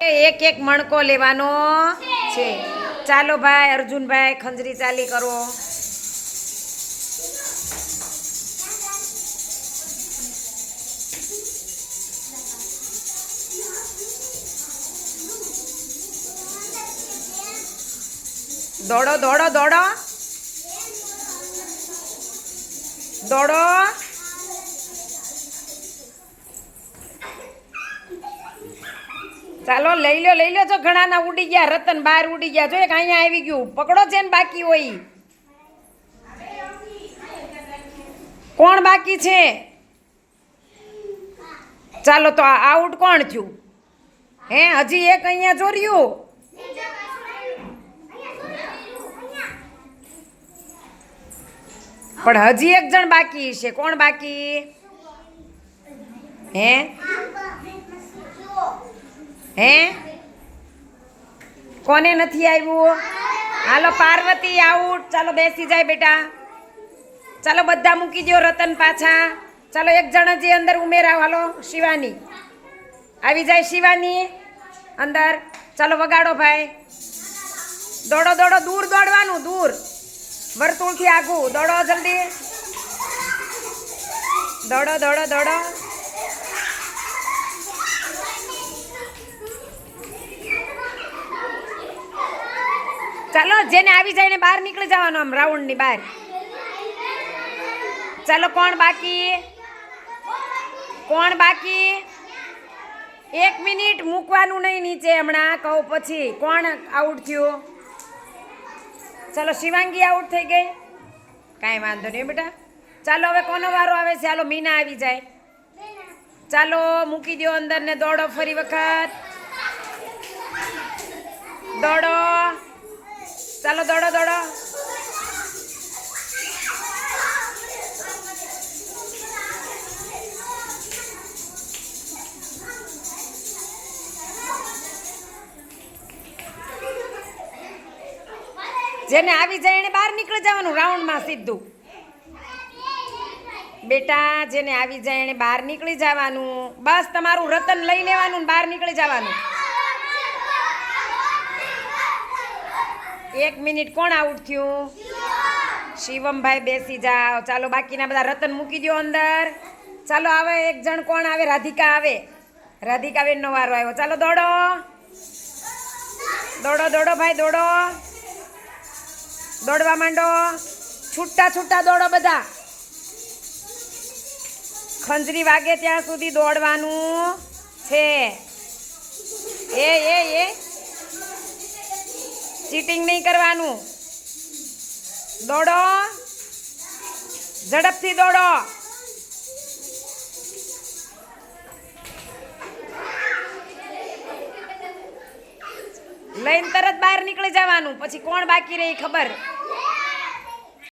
એક એક મણકો લેવાનો છે. ચાલો ભાઈ, અર્જુનભાઈ, ખંજરી ચાલી કરો. દોડો દોડો દોડો. દોડો. ચાલો, લઈ લો લઈ લો જો ઘણાના ઉડી ગયા, રતન બહાર ઉડી ગયા. જો એક અહીંયા આવી ગયું. પકડો છે ને બાકી હોય. કોણ બાકી છે? ચાલો, તો આઉટ કોણ થયું? હે, હજી એક અહીંયા જોર્યું પણ હજી એક જણ બાકી છે. કોણ બાકી? હે? હે? કોને નથી આવ્યું? હાલો પાર્વતી આઉટ ચાલો બેસી જાય બેટા. ચાલો બધા મૂકી દો રતન પાછા. ચાલો એક જણ જે અંદર ઉમેરાવ હાલો, શિવાની. આવી જાય શિવાની. અંદર. ચાલો વગાડો ભાઈ. દોડો દોડો, દૂર દોડવાનું, દૂર. વર્તુળથી આગું. દોડો જલ્દી. દોડો દોડો દોડો. ચાલો, જેને આવી જાય ને બહાર નીકળી જવાનું આમ રાઉન્ડની બહાર. ચાલો, કોણ બાકી? કોણ બાકી? એક મિનિટ મૂકવાનું નહીં નીચે હમણાં, કહું પછી. કોણ આઉટ થયું? ચાલો, શિવાંગી આઉટ થઈ ગઈ. કાંઈ વાંધો નહીં બેટા. ચાલો, હવે કોનો વારો આવે છે? ચાલો મીના આવી જાય. ચાલો, મૂકી દો અંદર ને દોડો ફરી વખત. દોડો. ચાલો દોડો દોડો. જેને આવી જાય એને બહાર નીકળી જવાનું, રાઉન્ડમાં સીધું. બેટા, જેને આવી જાય એને બહાર નીકળી જવાનું, બસ તમારું રતન લઈ લેવાનું બહાર નીકળી જવાનું. એક મિનિટ કોણ આઉટ થયું? શિવમભાઈ બેસી જાઓ. ચાલો બાકીના બધા રતન મૂકી દો અંદર. ચાલો આવે એક જણ કોણ આવે? રાધિકા આવે. રાધિકા બેનનો વારો આવ્યો. ચાલો દોડો. દોડો દોડો ભાઈ, દોડો. દોડવા માંડો. છૂટા છૂટા દોડો બધા. ખંજરી વાગે ત્યાં સુધી દોડવાનું છે. એ એ એ. ચીટિંગ નહીં કરવાનું. દોડો. ઝડપથી દોડો. લઈને તરત બહાર નીકળી જવાનું. પછી કોણ બાકી રહી ખબર.